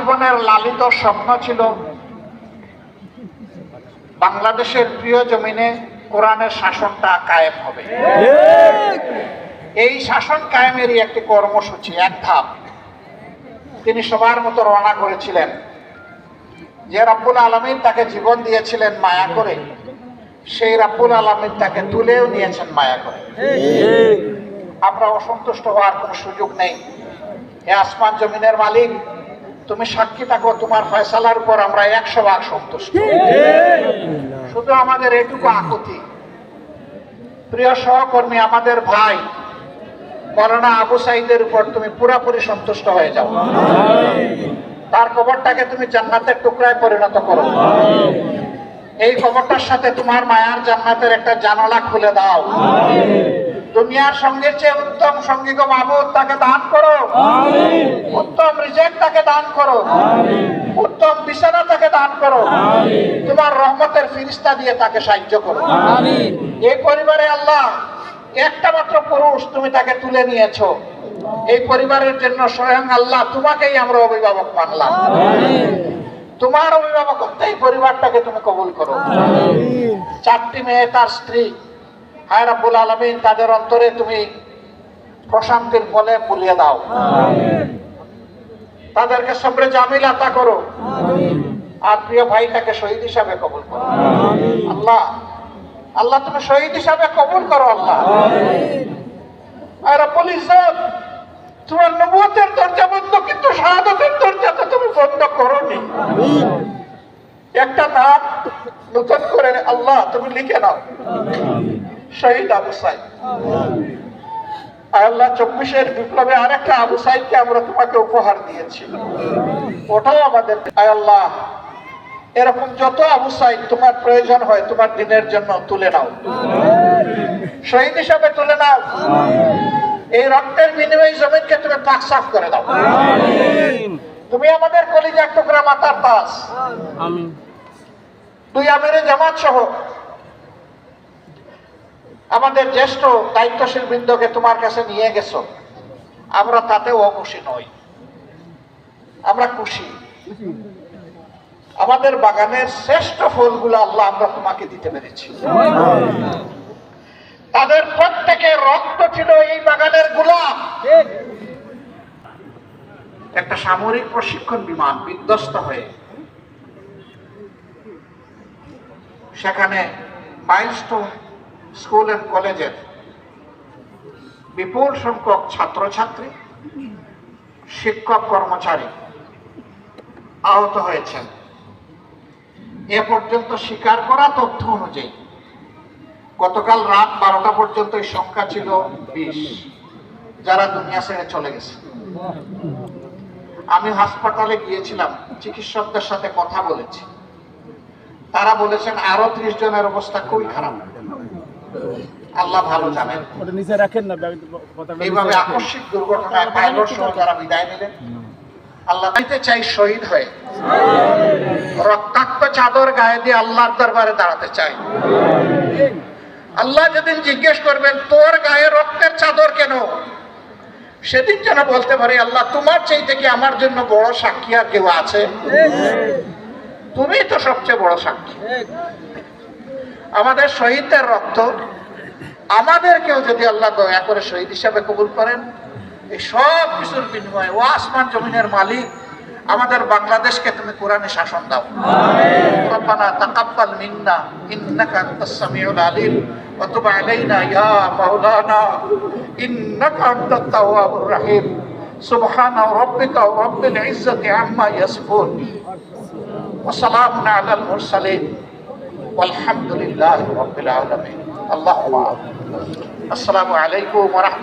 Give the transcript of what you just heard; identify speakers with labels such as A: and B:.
A: আজীবনের লালিত স্বপ্ন ছিল বাংলাদেশের প্রিয় জমিনে কোরআনের শাসনটা কায়েম হবে। এই শাসন কায়েমেরই একটি কর্মসূচি, এক ধাপ। তিনি সবার মতো রওনা করেছিলেন। যে রাব্বুল আলমিন তাকে জীবন দিয়েছিলেন মায়া করে, সেই রাব্বুল আলমিন তাকে তুলেও নিয়েছেন মায়া করে। আমরা অসন্তুষ্ট হওয়ার কোনো সুযোগ নেই। হে আসমান জমিনের মালিক তুমি সাক্ষী থাকো তোমার ফয়সালার উপর আমরা একশো ভাগ সন্তুষ্ট। শুধু আমাদের এটুকু আকুতি। প্রিয় সহকর্মী আমাদের ভাই মৌলানা আবু সাইদের উপর তুমি পুরাপুরি সন্তুষ্ট হয়ে যাও। তার কবরটাকে তুমি জান্নাতের টুকরায় পরিণত করো। এই কবরটার সাথে তোমার মায়ার জান্নাতের একটা জানালা খুলে দাও। দুনিয়ার সঙ্গে চেয়ে উত্তম সঙ্গী গো মাহবুদ তাকে দান করো। উত্তম রিজেক্ট তাকে দান করো। উত্তম বিছানা তাকে দান করো। তোমার রহমতের ফিরিস্তা দিয়ে তাকে সাহায্য করো। এই পরিবারে আল্লাহ একটা মাত্র পুরুষ তুমি তাকে তুলে নিয়েছো। এই পরিবারের জন্য স্বয়ং আল্লাহ তোমাকেই আমরা অভিভাবক মানলাম। তোমার অভিভাবকত্ব এই পরিবারটাকে তুমি কবুল করো। চারটি মেয়ে তার স্ত্রী। হায় রাব্বুল আলমিন তাদের অন্তরে তুমি প্রশান্তির ফলে পুলিয়ে দাও। তাদেরকে সবরে জামিল আতা করো আর প্রিয় ভাইটাকে শহীদ হিসাবে কবুল করো। আল্লাহ আল্লাহ তুমি শহীদ হিসাবে কবুল করো আল্লাহ। আর ইজ্জত তোমার নবুয়তের দরজা বন্ধ কিন্তু শাহাদতের দরজা তো তুমি বন্ধ করোনি। একটা নাম নতুন করে আল্লাহ তুমি লিখে নাও। শহীদ আবু সাইদ। আল্লাহ চব্বিশের বিপ্লবে আরেকটা আবু সাইদকে আমরা তোমাকে উপহার দিয়েছি। ওটাও আমাদের। আল্লাহ এরকম যত আবু সাইদ তোমার প্রয়োজন হয় তোমার দিনের জন্য তুলে নাও। শহীদ হিসাবে তুলে নাও। এই রক্তের বিনিময় জমিনকে তুমি পাক সাফ করে দাও। তুমি আমাদের কলিজার টুকরা মাতার তাস। দুই আমিরে জামাত সহ আমাদের জ্যেষ্ঠ দায়িত্বশীল বৃন্দকে তোমার কাছে নিয়ে গেছো। আমরা তাতেও অখুশি নই। আমরা খুশি। আমাদের বাগানের শ্রেষ্ঠ ফুলগুলো আল্লাহ আমরা তোমাকে দিতে পেরেছি। তাদের প্রত্যেকের রক্ত ছিল এই বাগানের গোলাপ। একটা সামরিক প্রশিক্ষণ বিমান বিধ্বস্ত হয়ে সেখানে মাইলস্টোন স্কুল এন্ড কলেজের বিপুল সংখ্যক ছাত্রছাত্রী, শিক্ষক কর্মচারী আহত হয়েছেন। এ পর্যন্ত স্বীকার করা তথ্য অনুযায়ী গতকাল রাত বারোটা পর্যন্ত এই সংখ্যা ছিল বিশ, যারা দুনিয়া ছেড়ে চলে গেছে। আমি হাসপাতালে গিয়েছিলাম, চিকিৎসকদের সাথে কথা বলেছি। তারা বলেছেন আরও ত্রিশ জনের অবস্থা খুবই খারাপ। আল্লাহ ভালো জানেন।
B: ওটা নিচে রাখেন না
A: এইভাবে আকস্মিক দুর্ঘটনায় পাইলট সহ যারা বিদায় নিলেন আল্লাহ দিতে চাই শহীদ হয়ে রক্তাক্ত চাদর গায়ে দিয়ে আল্লাহর দরবারে দাঁড়াতে চাই। আল্লাহ যেদিন জিজ্ঞেস করবেন তোর গায়ে রক্তের চাদর কেন? সেদিন যেন বলতে পারি আল্লাহ তোমার চাইতে কি আমার জন্য বড় সাক্ষী আর কেউ আছে? তুমি তো সবচেয়ে বড় সাক্ষী। আমাদের শহীদদের রক্ত আমাদেরকেও যদি আল্লাহ দয়া করে শহীদ হিসাবে কবুল করেন এই সব কিছুর বিনিময়ে ও আসমান জমিনের মালিক আমাদের বাংলাদেশকে তুমি কোরআনে শাসন দাও রব্বানা তাকাব্বাল মিন্না ইন্নাকা আনতাস সামিউল আলিম ওয়া তুব আলাইনা ইয়া মাওলানা ইন্নাকা আনতাত তাওয়াবুর রহিম সুবহানা রাব্বিকা রাব্বিল ইজ্জাতি আম্মা ইয়াসিফুন ওয়া সালামুন আলাল মুরসালিন والحمد لله رب العالمين الله أعلم السلام عليكم ورحمة